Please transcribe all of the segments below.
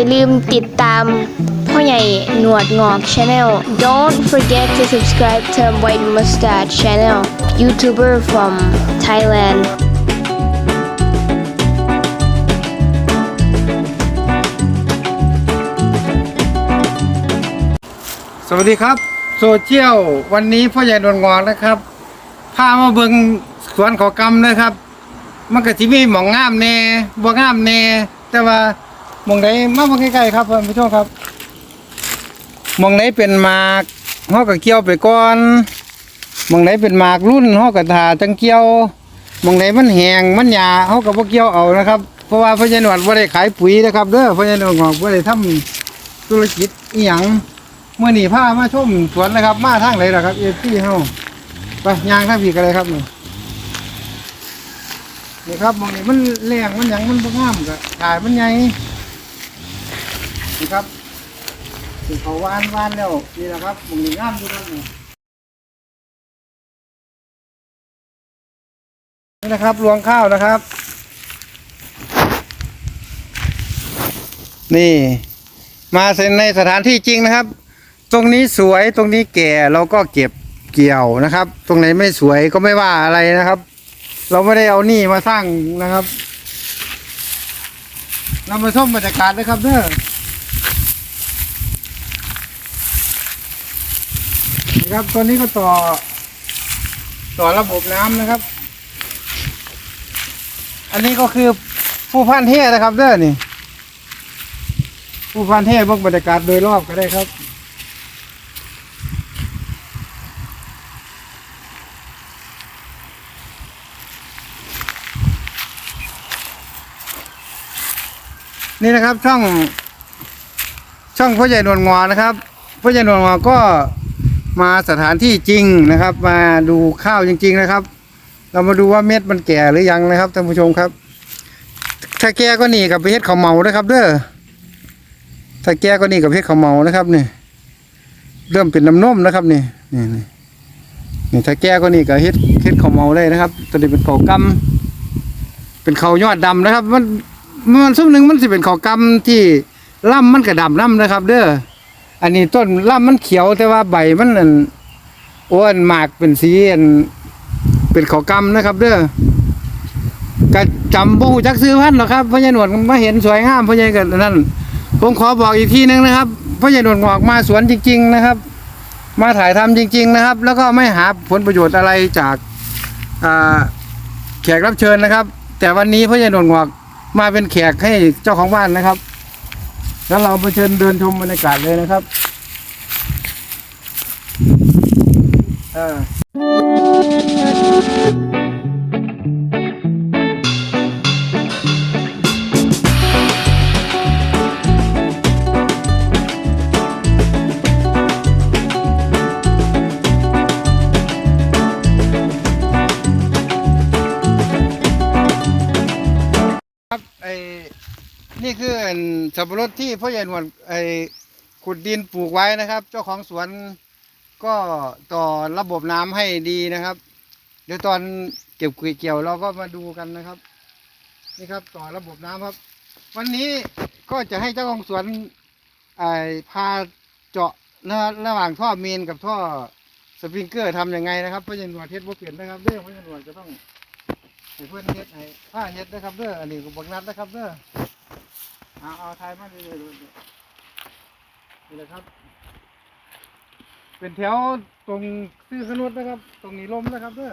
อย่าลืมติดตามพ่อใหญ่หนวดงอก Channel Don't forget to subscribe to White Mustache Channel YouTuber from Thailand สวัสดีครับ โซเชียลวันนี้พ่อใหญ่นวลงอกนะครับพามาเบิงสวนขอกำนะครับ มันก็สิมีหมองงามแน่บ่งามแน่แต่ว่า มองไหนมาเบิ่งใกล้ๆครับท่านผู้ชมครับมองไหนเป็นหมากเฮาก็เกี่ยวไปก่อนมองไหนเป็นหมากรุ่นเฮาก็ทาจังเกี่ยวมองไหนมันแหงมันหยาเฮาก็บ่เกี่ยวเอานะครับ เพราะว่าพญ่นวลบ่ได้ขายปุ๋ยนะครับเด้อพญ่นวลงอกบ่ได้ทำธุรกิจอีหยังเมื่อนี่พามาชมสวนนะครับ มาทางไหนล่ะครับเอฟซีเฮาไปยางทางผีกันเลยครับนี่นี่ครับมองนี่มันแรงมันหยังมันบ่งามก็ถ่ายมันใหญ่ นี่ครับถึงเขาวานวานแล้วนี่แหละครับมองนี่งามอยู่ครับนี่นี่นะครับรวงข้าวนะครับ นี่ มาเซนในสถานที่จริงนะครับ ตรงนี้สวยตรงนี้แก่เราก็เก็บเกี่ยวนะครับ ตรงไหนไม่สวยก็ไม่ว่าอะไรนะครับ เราไม่ได้เอานี่มาสร้างนะครับเรามาชมบรรยากาศนะครับเด้อ นี่ครับตอนนี้ก็ต่อ ต่อระบบน้ำนะครับ อันนี้ก็คือผู้พันเทนะครับเด้อนี่ ผู้พันเทพวกบรรยากาศโดยรอบก็ได้ครับนี่นะครับช่องช่องพ่อใหญ่นวลงอนะครับพ่อใหญ่นวลงอก็ มาสถานที่จริงนะครับ มาดูข้าวจริง ๆนะครับ เรามาดูว่าเม็ดมันแก่หรือยังนะครับท่านผู้ชมครับ ถ้าแก่ก็นี่กับไปเฮ็ดข้าวเมานะครับ เด้อถ้าแก่ก็นี่กับเพชรขาวเมานะครับนี่เริ่มเป็นน้ำนมนะครับนี่นี่นี่นี่ถ้าแก่ก็นี่กับเฮ็ดเฮ็ดขาวเมาเลยนะครับตัวนี้เป็นขาวกำเป็นขาวยอดดำนะครับ มันมันซุ้มหนึ่งมันสิเป็นขาวกำที่ล่ำมันกระดำน้ำนะครับ เด้อ อันนี้ต้นล่ำมันเขียวแต่ว่าใบมันอันอ้วนหมากเป็นสีอันเป็นขาวกำนะครับ เด้อก็จำบ่ฮู้จักซื้อพันหรอกครับพ่อใหญ่หนวดมาเห็นสวยงามพ่อใหญ่ก็นั่นผมขอบอกอีกทีนึงนะครับพ่อใหญ่หนวดงอกมาสวนจริง ๆ นะครับ มาถ่ายทำจริง ๆ นะครับ แล้วก็ไม่หาผลประโยชน์อะไรจากแขกรับเชิญนะครับ แต่วันนี้พ่อใหญ่หนวดงอกมาเป็นแขกให้เจ้าของบ้านนะครับ แล้วเราไปเชิญเดินชมบรรยากาศเลยนะครับเออ สับปะรดที่พ่อใหญ่หนวดไอขุดดินปลูกไว้นะครับ เจ้าของสวนก็ต่อระบบน้ำให้ดีนะครับ เดี๋ยวตอนเก็บเกี่ยวเราก็มาดูกันนะครับ นี่ครับต่อระบบน้ำครับ วันนี้ก็จะให้เจ้าของสวนไอพาเจาะนะระหว่างท่อเมนกับท่อสปริงเกอร์ทำยังไงนะครับพ่อจะหนวดเทสบ่เปลี่ยนนะครับเด้อเพื่อจะหนวดจะต้องให้เพื่อนเฮ็ดให้ผ้าเฮ็ดนะครับเด้ออันนี้ก็บักนัดนะครับเด้อ เอาเอาทายมาเลยๆนี่แหละครับ เป็นแถวตรงซื้อขนุนนะครับ ตรงนี้ลมนะครับเด้อ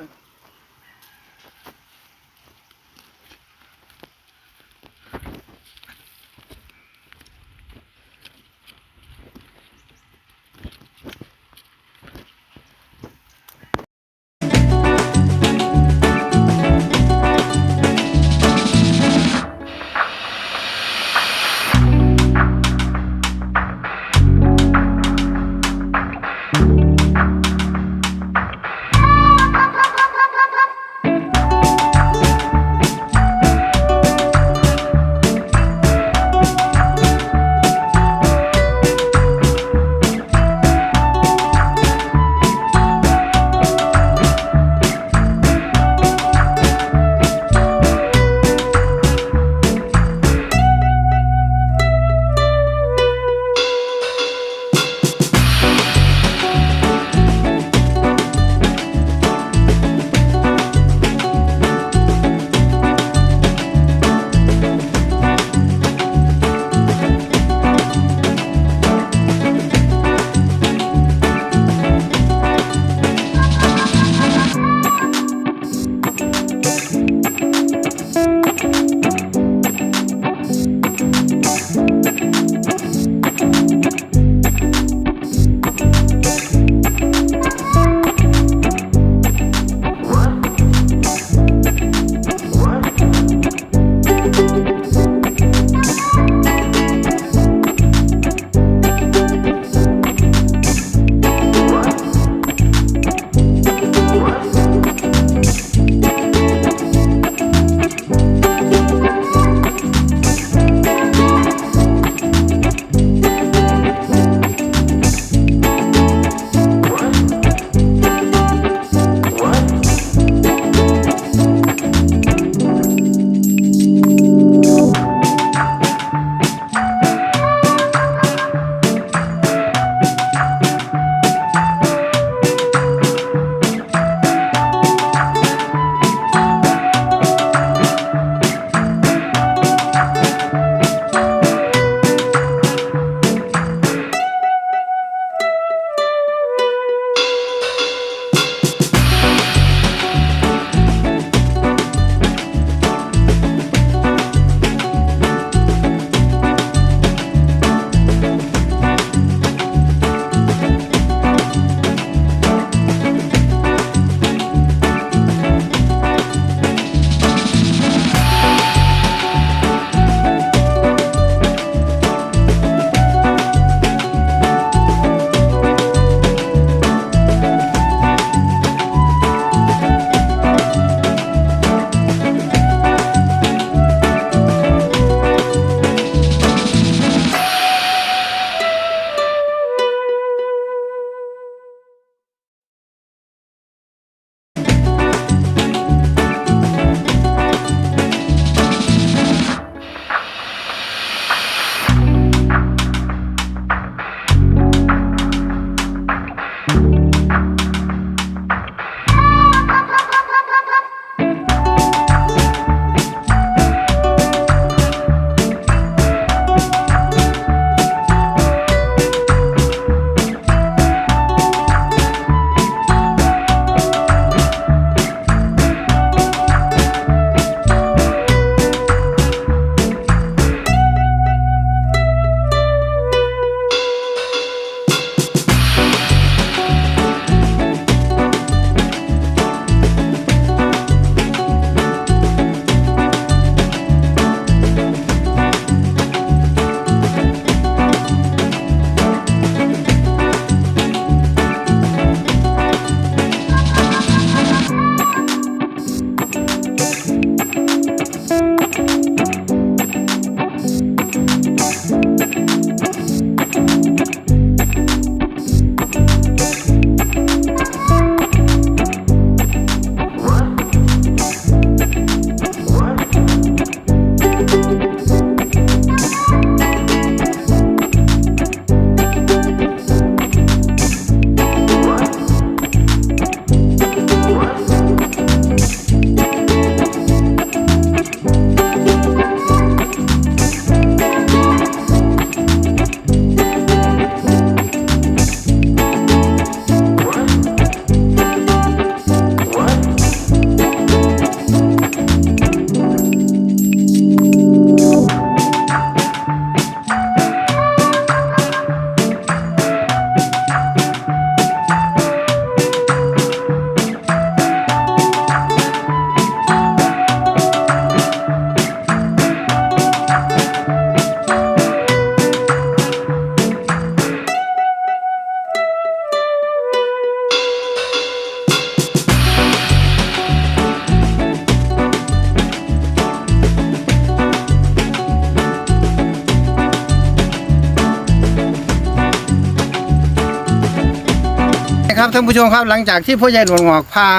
ผู้ชมครับหลังจากที่พ่อใหญ่หนวดงอกพา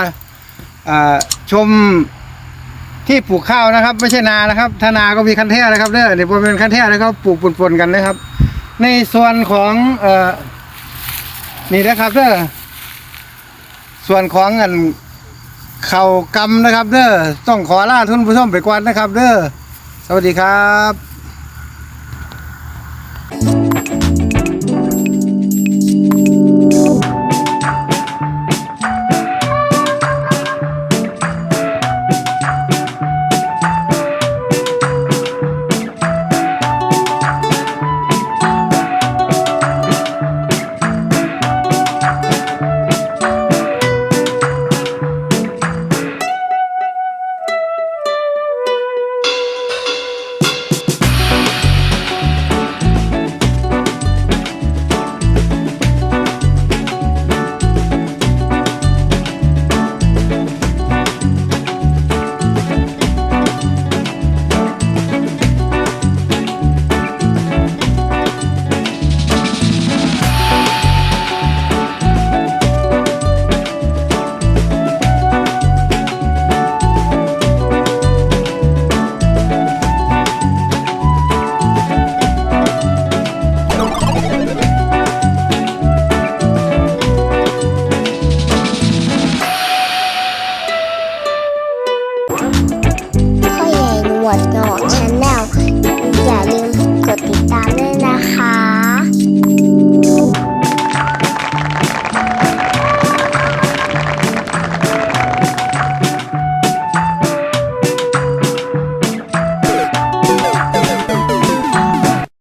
ชมที่ปลูกข้าวนะครับ ไม่ใช่นานะครับถ้านาก็มีคันแท่นะครับเนี่ยเดี๋ยวเป็นคันแท่นะครับปลูกปนๆกันนะครับ ในส่วนของเอ่อนี่นะครับเด้อส่วนของอันเข่ากำนะครับเด้อต้องขอลาท่านผู้ชมไปก่อนนะครับเด้อสวัสดีครับ was